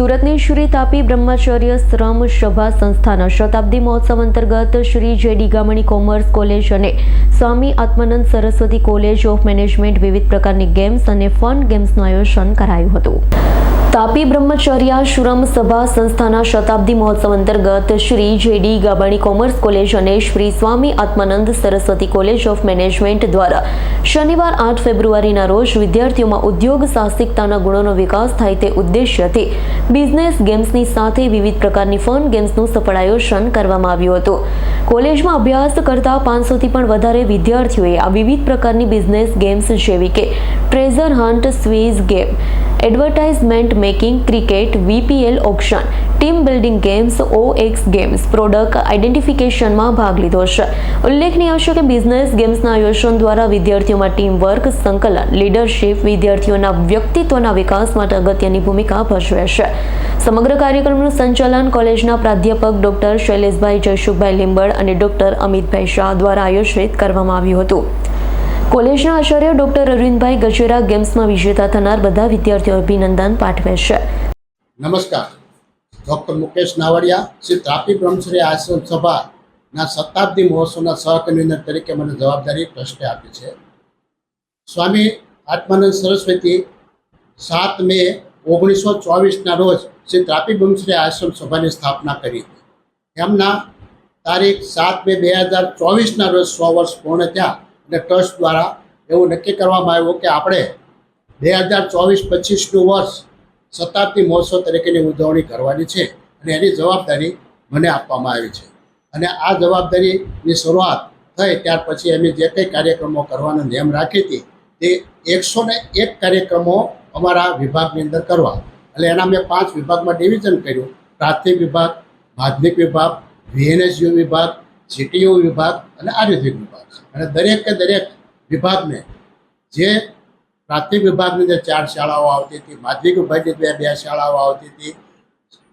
સુરતની શ્રી તાપી બ્રહ્મચર્ય શ્રમ સભા સંસ્થાના શતાબ્દી મહોત્સવ અંતર્ગત શ્રી જે ગામણી કોમર્સ કોલેજ અને Swami Atmanand Saraswati college of management વિવિધ પ્રકારની ગેમ્સ અને ફન ગેમ્સનું આયોજન કરાયું હતું. તાપી બ્રહ્મચર્યાશ્રમ સભા સંસ્થાના શતાબ્દી મહોત્સવ અંતર્ગત Shri JD Gabani commerce college અને Shri Swami Atmanand Saraswati college of management દ્વારા શનિવાર આઠ ફેબ્રુઆરીના રોજ વિદ્યાર્થીઓમાં ઉદ્યોગ સાહસિકતાના ગુણોનો વિકાસ થાય તે ઉદ્દેશ્યથી બિઝનેસ ગેમ્સની સાથે વિવિધ પ્રકારની ફન ગેમ્સનું સફળ આયોજન કરવામાં આવ્યું હતું. કોલેજમાં અભ્યાસ કરતા પાંચસોથી પણ વધારે વિદ્યાર્થીઓએ આ વિવિધ પ્રકારની બિઝનેસ ગેમ્સ જેવી કે treasure hunt Swiss game advertisement making cricket VPL auction team building games OX games product આઇડેન્ટિફિકેશનમાં ભાગ લીધો છે. ઉલ્લેખનીય છે કે બિઝનેસ ગેમ્સના આયોજન દ્વારા વિદ્યાર્થીઓમાં ટીમ વર્ક સંકલન લીડરશિપ વિદ્યાર્થીઓના વ્યક્તિત્વના વિકાસ માટે અગત્યની ભૂમિકા ભજવે છે. સમગ્ર કાર્યક્રમનું સંચાલન કોલેજના પ્રાધ્યાપક ડોક્ટર શૈલેષભાઈ જયસુખભાઈ લીંબડ અને ડોક્ટર અમિતભાઈ શાહ દ્વારા આયોજિત કરવામાં આવ્યું હતું. કોલેજના આચાર્ય ડોક્ટર અરવિંદભાઈ ગજેરા ગેમ્સમાં વિજેતા થનાર બધા વિદ્યાર્થીઓ અભિનંદન પાઠવે છે. નમસ્કાર. ડૉક્ટર મુકેશ નાવડિયા, શ્રી તાપી બ્રહ્મશ્રી આશ્રમ સભાના શતાબ્દી મહોત્સવના સહકન્વીનર તરીકે મને જવાબદારી ટ્રસ્ટે આપી છે. સ્વામી આત્માનંદ સરસ્વતી સાત મે ઓગણીસો ચોવીસના રોજ શ્રી તાપી બ્રહ્મશ્રી આશ્રમ સભાની સ્થાપના કરી હતી. એમના તારીખ સાત મે બે હજાર ચોવીસના રોજ સો વર્ષ પૂર્ણ થયા. અને ટ્રસ્ટ દ્વારા એવું નક્કી કરવામાં આવ્યું કે આપણે બે હજાર ચોવીસ પચીસનું વર્ષ શતાબ્દી મહોત્સવ તરીકેની ઉજવણી કરવાની છે અને એની જવાબદારી મને આપવામાં આવી છે. અને આ જવાબદારીની શરૂઆત થઈ ત્યાર પછી અમે જે કંઈ કાર્યક્રમો કરવાનો નિયમ રાખી હતી તે એકસો ને એક કાર્યક્રમો અમારા વિભાગની અંદર કરવા. એટલે એના મેં પાંચ વિભાગમાં ડિવિઝન કર્યું. પ્રાથમિક વિભાગ, માધ્યમિક વિભાગ વીએનએસયુ વિભાગ જીટીયુ વિભાગ અને આયુર્વેદિક વિભાગ. અને દરેક દરેક વિભાગને, જે પ્રાથમિક વિભાગની અંદર ચાર શાળાઓ આવતી હતી, માધ્યમિક વિભાગની બે બે શાળાઓ આવતી હતી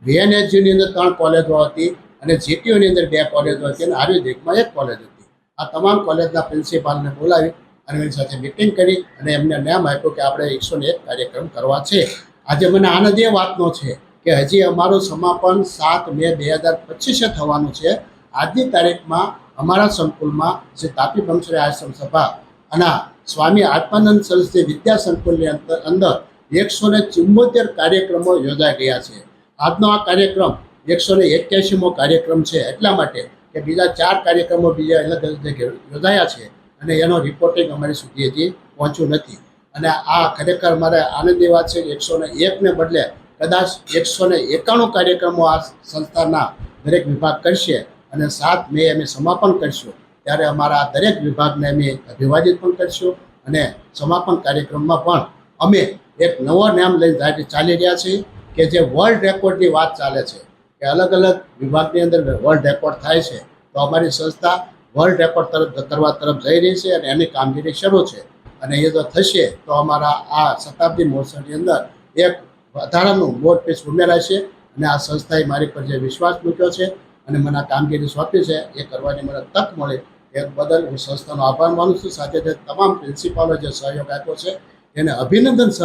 વીએનએચયુની અંદર ત્રણ કોલેજો હતી અને જીટીયુની અંદર બે કોલેજો હતી અને આયુર્વેદિકમાં એક કોલેજ હતી. આ તમામ કોલેજના પ્રિન્સિપાલને બોલાવી અને એની સાથે મિટિંગ કરી અને એમને નિયમ આપ્યો કે આપણે એકસો ને એક કાર્યક્રમ કરવા છે. આજે મને આનંદ એ વાતનો છે કે હજી અમારું સમાપન સાત મે બે હજાર પચીસે થવાનું છે. આજની તારીખમાં અમારા સંકુલમાં જે તાપી બ્રહ્મશ્રી આશ્રમ સભા અને સ્વામી આત્માનંદ સંસ્થે વિદ્યા સંકુલની અંદર અંદર એકસો ને ચુમ્મોતેર કાર્યક્રમો યોજાઈ ગયા છે. આજનો આ કાર્યક્રમ એકસો ને એક્યાસીમો કાર્યક્રમ છે. એટલા માટે કે બીજા ચાર કાર્યક્રમો બીજા અલગ અલગ જગ્યાએ યોજાયા છે અને એનો રિપોર્ટિંગ અમારી સુધી હજી પહોંચ્યું નથી. અને આ ખરેખર મારે આનંદની વાત છે કે એકસો ને એકને બદલે કદાચ એકસો ને એકાણું કાર્યક્રમો આ સંસ્થાના દરેક વિભાગ કરશે. અને સાત મે અમે સમાપન કરશું. ત્યારે અમારા દરેક વિભાગને અમે અભિવાદિત પણ કરશું અને સમાપન કાર્યક્રમમાં પણ અમે એક નવો નામ લઈને ચાલી રહ્યા છીએ કે જે વર્લ્ડ રેકોર્ડની વાત ચાલે છે. કે અલગ અલગ વિભાગની અંદર વર્લ્ડ રેકોર્ડ થાય છે. તો અમારી સંસ્થા વર્લ્ડ રેકોર્ડ તરફ કરવા તરફ જઈ રહી છે અને એની કામગીરી શરૂ છે. અને એ જો થશે તો અમારા આ શતાબ્દી મહોત્સવની અંદર એક વધારાનું મોટ પીસ ઉમેરાશે અને આ સંસ્થાએ મારી પર જે વિશ્વાસ મૂક્યો છે અને મને આ કામગીરી સોંપી છે એ કરવાની મને તક મળે. એ બદલ હું સંસ્થાનો આભાર માનું છું. સાથે સાથે તમામ પ્રિન્સિપાલો જે સહયોગ આપ્યો છે એને અભિનંદન સહ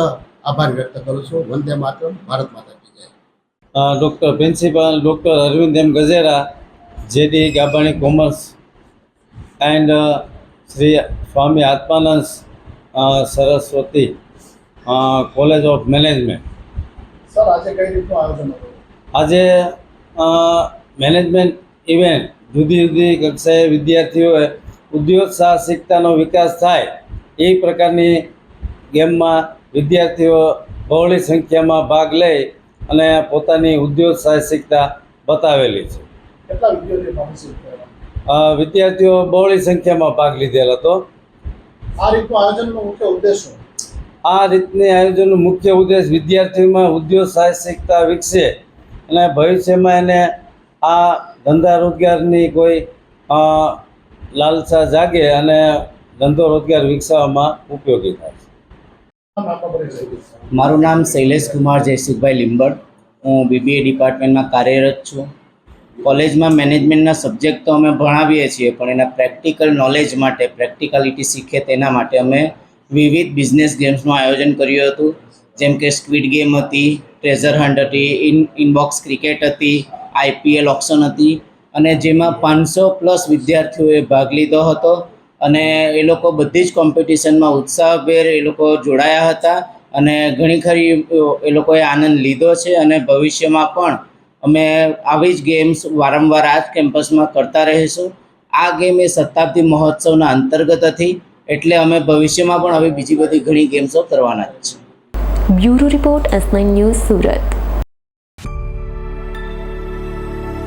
આભાર વ્યક્ત કરું છું. વંદે માતરમ. ભારત માતા કી જય. Doctor principal doctor Arvind M Gajera JD Gabani commerce and Shri Swami Atmanand Saraswati college of management. Sir આજે કઈ રીતનું આયોજન હતું? આજે મેનેજમેન્ટ ઇવેન્ટ જુદી જુદી કક્ષાએ વિદ્યાર્થીઓએ ઉદ્યોગ સાહસિકતાનો વિકાસ થાય એ પ્રકારની ગેમમાં વિદ્યાર્થીઓ બહોળી સંખ્યામાં ભાગ લઈ અને પોતાની ઉદ્યોગ સાહસિકતા બતાવેલી છે. વિદ્યાર્થીઓ બહોળી સંખ્યામાં ભાગ લીધેલ હતો. આ રીતનું આયોજનનો મુખ્ય ઉદ્દેશ આ રીતની આયોજનનો મુખ્ય ઉદ્દેશ વિદ્યાર્થીઓમાં ઉદ્યોગ સાહસિકતા વિકસે અને ભવિષ્યમાં એને આ ધંધા રોજગારની કોઈ લાલસા જાગે અને ધંધો રોજગાર વિકસાવવામાં ઉપયોગી થાય. મારું નામ શૈલેષ કુમાર જયસુખભાઈ લીંબડ. હું બીબીએ ડિપાર્ટમેન્ટમાં કાર્યરત છું. કોલેજમાં મેનેજમેન્ટના સબ્જેક્ટ તો અમે ભણાવીએ છીએ, પણ એના પ્રેક્ટિકલ નોલેજ માટે, પ્રેક્ટિકાલિટી શીખે તેના માટે અમે વિવિધ બિઝનેસ ગેમ્સનું આયોજન કર્યું હતું. જેમ કે સ્ક્વિડ ગેમ હતી, ટ્રેઝર હન્ટ હતી, ઇન, ઇનબોક્સ ક્રિકેટ હતી આઈપીએલ ઓપ્શન હતી અને જેમાં પાંચસો પ્લસ વિદ્યાર્થીઓએ ભાગ લીધો હતો અને એ લોકો બધી જ કોમ્પિટિશનમાં ઉત્સાહભેર એ લોકો જોડાયા હતા અને ઘણી ખરી એ લોકોએ આનંદ લીધો છે અને ભવિષ્યમાં પણ અમે આવી જ ગેમ્સ વારંવાર આ જ કેમ્પસમાં કરતા રહીશું. આ ગેમ એ શતાબ્દી મહોત્સવના અંતર્ગત હતી એટલે અમે ભવિષ્યમાં પણ આવી બીજી બધી ઘણી ગેમ્સો કરવાના જ છે bureau report S news Surat.